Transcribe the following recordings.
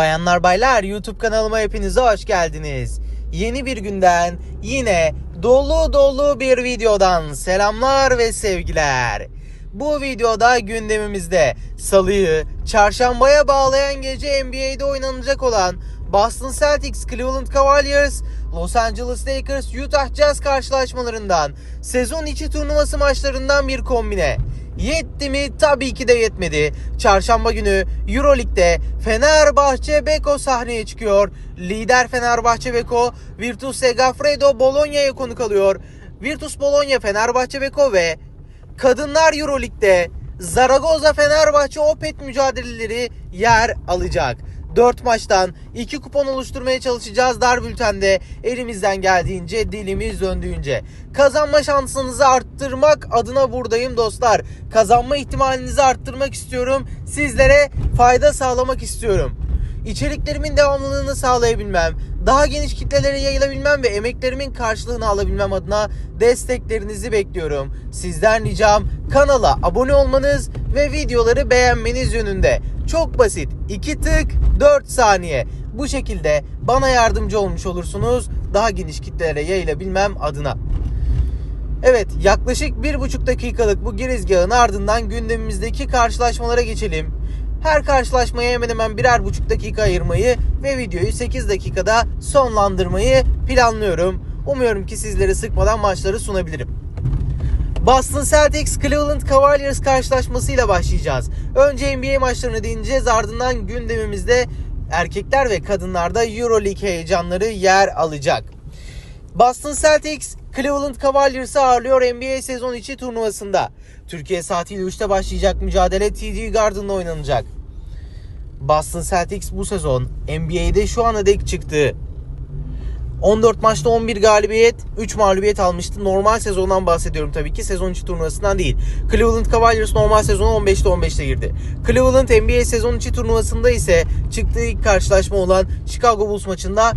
Bayanlar baylar YouTube kanalıma hepinize hoş geldiniz. Yeni bir günden yine dolu dolu bir videodan selamlar ve sevgiler. Bu videoda gündemimizde salıyı çarşambaya bağlayan gece NBA'de oynanacak olan Boston Celtics, Cleveland Cavaliers, Los Angeles Lakers, Utah Jazz karşılaşmalarından sezon içi turnuvası maçlarından bir kombine. Yetti mi? Tabii ki de yetmedi. Çarşamba günü Euroleague'de Fenerbahçe Beko sahneye çıkıyor. Lider Fenerbahçe Beko Virtus Segafredo Bologna'ya konuk alıyor. Virtus Bologna Fenerbahçe Beko ve Kadınlar Euroleague'de Zaragoza Fenerbahçe Opet mücadeleleri yer alacak. 4 maçtan 2 kupon oluşturmaya çalışacağız dar bültende elimizden geldiğince dilimiz döndüğünce. Kazanma şansınızı arttırmak adına buradayım dostlar. Kazanma ihtimalinizi arttırmak istiyorum. Sizlere fayda sağlamak istiyorum. İçeriklerimin devamlılığını sağlayabilmem, daha geniş kitlelere yayılabilmem ve emeklerimin karşılığını alabilmem adına desteklerinizi bekliyorum. Sizden ricam kanala abone olmanız ve videoları beğenmeniz yönünde. Çok basit. 2 tık 4 saniye. Bu şekilde bana yardımcı olmuş olursunuz. Daha geniş kitlelere yayılabilmem adına. Evet yaklaşık bir buçuk dakikalık bu girizgahın ardından gündemimizdeki karşılaşmalara geçelim. Her karşılaşmaya hemen hemen birer buçuk dakika ayırmayı ve videoyu 8 dakikada sonlandırmayı planlıyorum. Umuyorum ki sizleri sıkmadan maçları sunabilirim. Boston Celtics Cleveland Cavaliers karşılaşmasıyla başlayacağız. Önce NBA maçlarını değineceğiz ardından gündemimizde erkekler ve kadınlarda Euroleague heyecanları yer alacak. Boston Celtics Cleveland Cavaliers'ı ağırlıyor NBA sezon içi turnuvasında. Türkiye saatiyle 3'te başlayacak mücadele TD Garden'da oynanacak. Boston Celtics bu sezon NBA'de şu ana dek çıktı. 14 maçta 11 galibiyet, 3 mağlubiyet almıştı. Normal sezondan bahsediyorum tabii ki. Sezon içi turnuvasından değil. Cleveland Cavaliers normal sezonu 15'te 15'te girdi. Cleveland NBA sezon içi turnuvasında ise çıktığı ilk karşılaşma olan Chicago Bulls maçında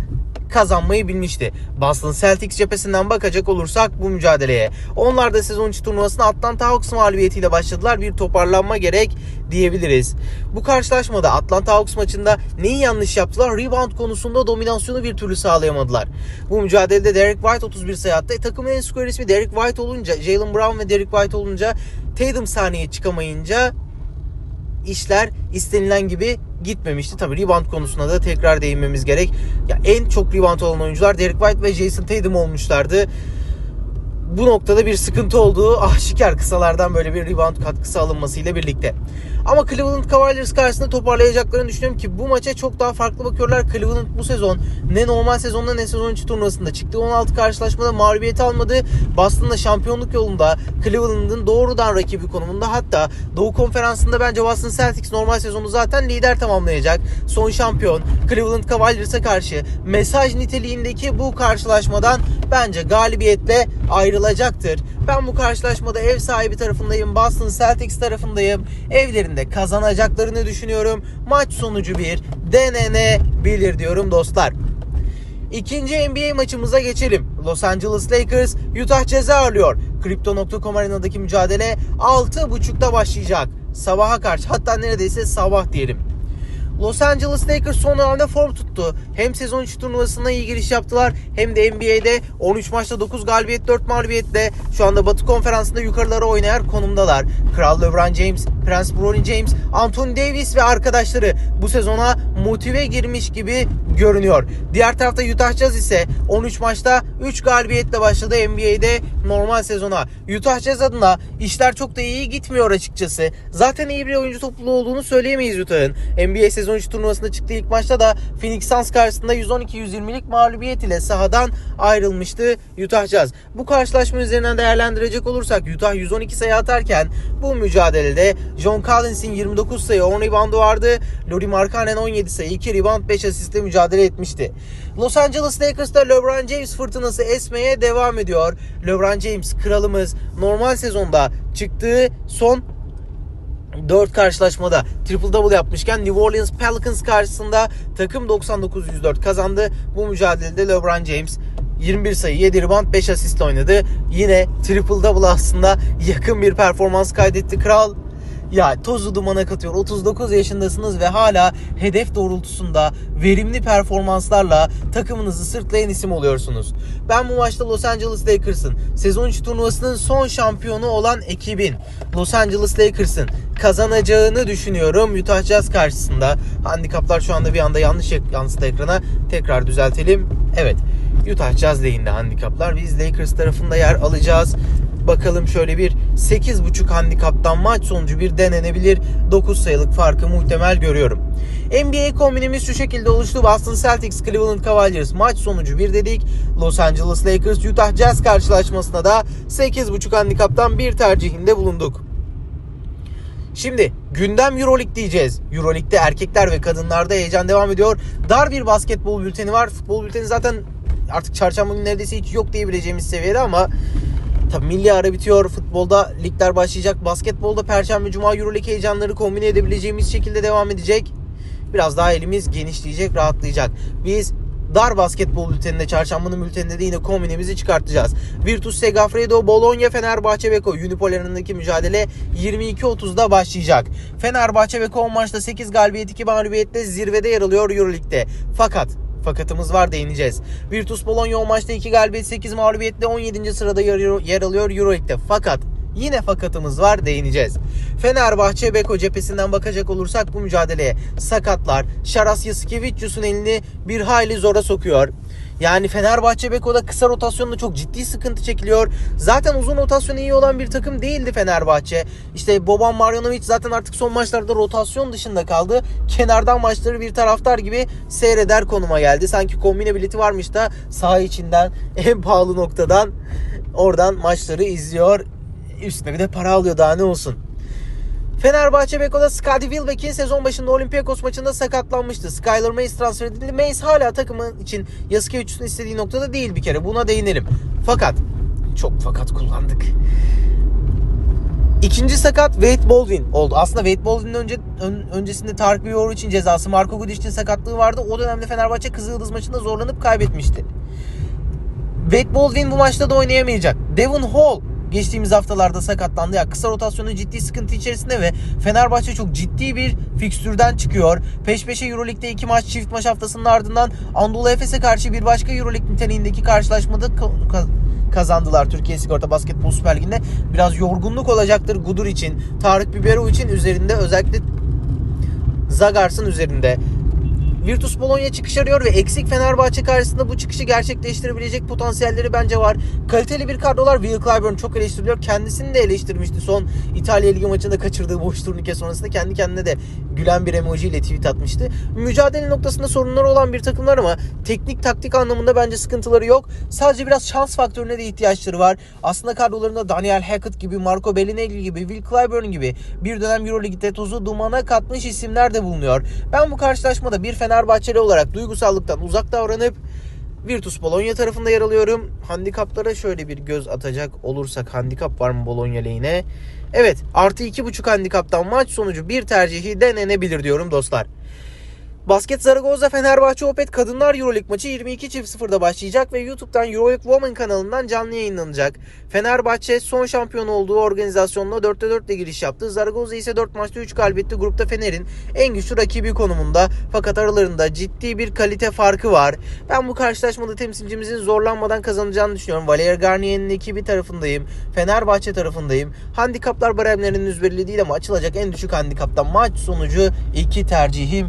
kazanmayı bilmişti. Boston Celtics cephesinden bakacak olursak bu mücadeleye. Onlar da sezon içi turnuvasına Atlanta Hawks mağlubiyetiyle başladılar. Bir toparlanma gerek diyebiliriz. Bu karşılaşmada Atlanta Hawks maçında neyi yanlış yaptılar? Rebound konusunda dominasyonu bir türlü sağlayamadılar. Bu mücadelede Derek White 31 sayı attı. E, takımın en skor ismi Derek White olunca, Jalen Brown ve Derek White olunca Tatum sahneye çıkamayınca işler istenilen gibi gitmemişti. Tabii rebound konusunda da tekrar değinmemiz gerek. Ya en çok rebound olan oyuncular Derek White ve Jason Tatum olmuşlardı. Bu noktada bir sıkıntı olduğu aşikar kısalardan böyle bir rebound katkısı alınmasıyla birlikte. Ama Cleveland Cavaliers karşısında toparlayacaklarını düşünüyorum ki bu maça çok daha farklı bakıyorlar. Cleveland bu sezon ne normal sezonda ne sezon içi turnuvasında çıktığı 16 karşılaşmada mağlubiyet almadı. Boston'da şampiyonluk yolunda Cleveland'ın doğrudan rakibi konumunda hatta Doğu Konferansı'nda bence Boston Celtics normal sezonu zaten lider tamamlayacak. Son şampiyon Cleveland Cavaliers'a karşı mesaj niteliğindeki bu karşılaşmadan bence galibiyetle ayrılacaktır. Ben bu karşılaşmada ev sahibi tarafındayım. Boston Celtics tarafındayım. Evlerinde kazanacaklarını düşünüyorum. Maç sonucu bir denenebilir diyorum dostlar. İkinci NBA maçımıza geçelim. Los Angeles Lakers Utah Jazz'ı ağırlıyor. Crypto.com arenadaki mücadele 6.30'da başlayacak. Sabaha karşı hatta neredeyse sabah diyelim. Los Angeles Lakers son dönemde form tuttu. Hem sezon içi turnuvasında iyi giriş yaptılar hem de NBA'de 13 maçta 9 galibiyet 4 mağlubiyetle şu anda Batı Konferansı'nda yukarılara oynayan konumdalar. Kral LeBron James, Prens Bronny James, Anthony Davis ve arkadaşları bu sezona motive girmiş gibi görünüyor. Diğer tarafta Utah Jazz ise 13 maçta 3 galibiyetle başladı NBA'de normal sezona. Utah Jazz adına işler çok da iyi gitmiyor açıkçası. Zaten iyi bir oyuncu topluluğu olduğunu söyleyemeyiz Utah'ın. NBA sezon içi turnuvasında çıktığı ilk maçta da Phoenix Suns karşısında 112-120'lik mağlubiyet ile sahadan ayrılmıştı Utah Jazz. Bu karşılaşma üzerinden değerlendirecek olursak Utah 112 sayı atarken bu mücadelede John Collins'in 29 sayı 10 reboundu vardı. Lauri Markkanen 17 sayı 2 rebound 5 asistle mücadele etmişti. Los Angeles Lakers'ta LeBron James fırtınası esmeye devam ediyor. LeBron James kralımız normal sezonda çıktığı son 4 karşılaşmada triple double yapmışken New Orleans Pelicans karşısında takım 99-104 kazandı. Bu mücadelede LeBron James 21 sayı, 7 rebound, 5 asistle oynadı. Yine triple double aslında yakın bir performans kaydetti Kral. Ya tozu dumana katıyor. 39 yaşındasınız ve hala hedef doğrultusunda verimli performanslarla takımınızı sırtlayan isim oluyorsunuz. Ben bu maçta Los Angeles Lakers'ın sezon içi turnuvasının son şampiyonu olan ekibin Los Angeles Lakers'ın kazanacağını düşünüyorum Utah Jazz karşısında. Handikaplar şu anda bir anda yanlış yansıdı ekrana. Tekrar düzeltelim. Evet. Utah Jazz lehinde handikaplar. Biz Lakers tarafında yer alacağız. Bakalım şöyle bir 8.5 handikaptan maç sonucu bir denenebilir 9 sayılık farkı muhtemel görüyorum. NBA kombinimiz şu şekilde oluştu. Boston Celtics, Cleveland Cavaliers maç sonucu bir dedik. Los Angeles Lakers, Utah Jazz karşılaşmasına da 8.5 handikaptan bir tercihinde bulunduk. Şimdi gündem Euroleague diyeceğiz. Euroleague'de erkekler ve kadınlarda heyecan devam ediyor. Dar bir basketbol bülteni var. Futbol bülteni zaten artık çarşamba günü neredeyse hiç yok diyebileceğimiz seviyede ama Tabii milli ara bitiyor. Futbolda ligler başlayacak. Basketbolda Perşembe Cuma Euroleague heyecanları kombine edebileceğimiz şekilde devam edecek. Biraz daha elimiz genişleyecek, rahatlayacak. Biz dar basketbol bülteninde, çarşambanın bülteninde de yine kombinemizi çıkartacağız. Virtus Segafredo, Bologna, Fenerbahçe Beko Unipol arenasındaki mücadele 22.30'da başlayacak. Fenerbahçe Beko 10 maçta 8 galibiyet 2 mağlubiyetle zirvede yer alıyor Euroleague'de. Fakat fakatımız var değineceğiz. Virtus Bologna 10 maçta 2 galibiyet 8 mağlubiyetle 17. sırada yer alıyor Euroleague'de. Fakat yine fakatımız var değineceğiz. Fenerbahçe Beko cephesinden bakacak olursak bu mücadeleye sakatlar Şaras Yasikevicius'un elini bir hayli zora sokuyor. Yani Fenerbahçe Beko'da kısa rotasyonda çok ciddi sıkıntı çekiliyor. Zaten uzun rotasyonu iyi olan bir takım değildi Fenerbahçe. İşte Boban Marjanovic zaten artık son maçlarda rotasyon dışında kaldı. Kenardan maçları bir taraftar gibi seyreder konuma geldi. Sanki kombine bileti varmış da saha içinden en pahalı noktadan oradan maçları izliyor. Üstüne bir de para alıyor daha ne olsun. Fenerbahçe Beko'da Scottie Wilbeck'in sezon başında Olympiakos maçında sakatlanmıştı. Skylar Mace transfer edildi. Mace hala takımın için Yasikevicius'un istediği noktada değil bir kere. Buna değinelim. Fakat çok fakat kullandık. İkinci sakat Wade Baldwin oldu. Aslında Wade Baldwin'in önce, ön- öncesinde Tarık Biyor için cezası Marco Gudic'in sakatlığı vardı. O dönemde Fenerbahçe Kızıldız maçında zorlanıp kaybetmişti. Wade Baldwin bu maçta da oynayamayacak. Devon Hall geçtiğimiz haftalarda sakatlandı. Ya kısa rotasyonu ciddi sıkıntı içerisinde ve Fenerbahçe çok ciddi bir fikstürden çıkıyor. Peş peşe EuroLeague'de iki maç çift maç haftasının ardından Anadolu Efes'e karşı bir başka EuroLeague niteliğindeki karşılaşmada ka- ka- kazandılar Türkiye Sigorta Basketbol Süper Ligi'nde. Biraz yorgunluk olacaktır Gudur için, Tarık Biberov için üzerinde özellikle Zagars'ın üzerinde. Virtus Bologna çıkış arıyor ve eksik Fenerbahçe karşısında bu çıkışı gerçekleştirebilecek potansiyelleri bence var. Kaliteli bir kadrolar. Will Clyburn çok eleştiriliyor. Kendisini de eleştirmişti son İtalya Ligi maçında kaçırdığı boş turnike sonrasında. Kendi kendine de gülen bir emoji ile tweet atmıştı. Mücadele noktasında sorunları olan bir takımlar ama teknik taktik anlamında bence sıkıntıları yok. Sadece biraz şans faktörüne de ihtiyaçları var. Aslında kadrolarında Daniel Hackett gibi, Marco Bellinelli gibi, Will Clyburn gibi bir dönem Euroleague'de tozu dumana katmış isimler de bulunuyor. Ben bu karşılaşmada bir Fenerbahçeli olarak duygusallıktan uzak davranıp Virtus Bologna tarafında yer alıyorum. Handikaplara şöyle bir göz atacak olursak handikap var mı Bologna lehine? Evet artı iki buçuk handikaptan maç sonucu bir tercihi denenebilir diyorum dostlar. Basket Zaragoza Fenerbahçe Opet Kadınlar Euroleague maçı 22.00'da başlayacak ve YouTube'dan Euroleague Women kanalından canlı yayınlanacak. Fenerbahçe son şampiyon olduğu organizasyonla 4'te 4 ile giriş yaptı. Zaragoza ise 4 maçta 3 galibiyetti. Grupta Fener'in en güçlü rakibi konumunda. Fakat aralarında ciddi bir kalite farkı var. Ben bu karşılaşmada temsilcimizin zorlanmadan kazanacağını düşünüyorum. Valeria Garnier'in ekibi tarafındayım. Fenerbahçe tarafındayım. Handikaplar baremlerinin üzerinde değil ama açılacak en düşük handikaptan maç sonucu iki tercihim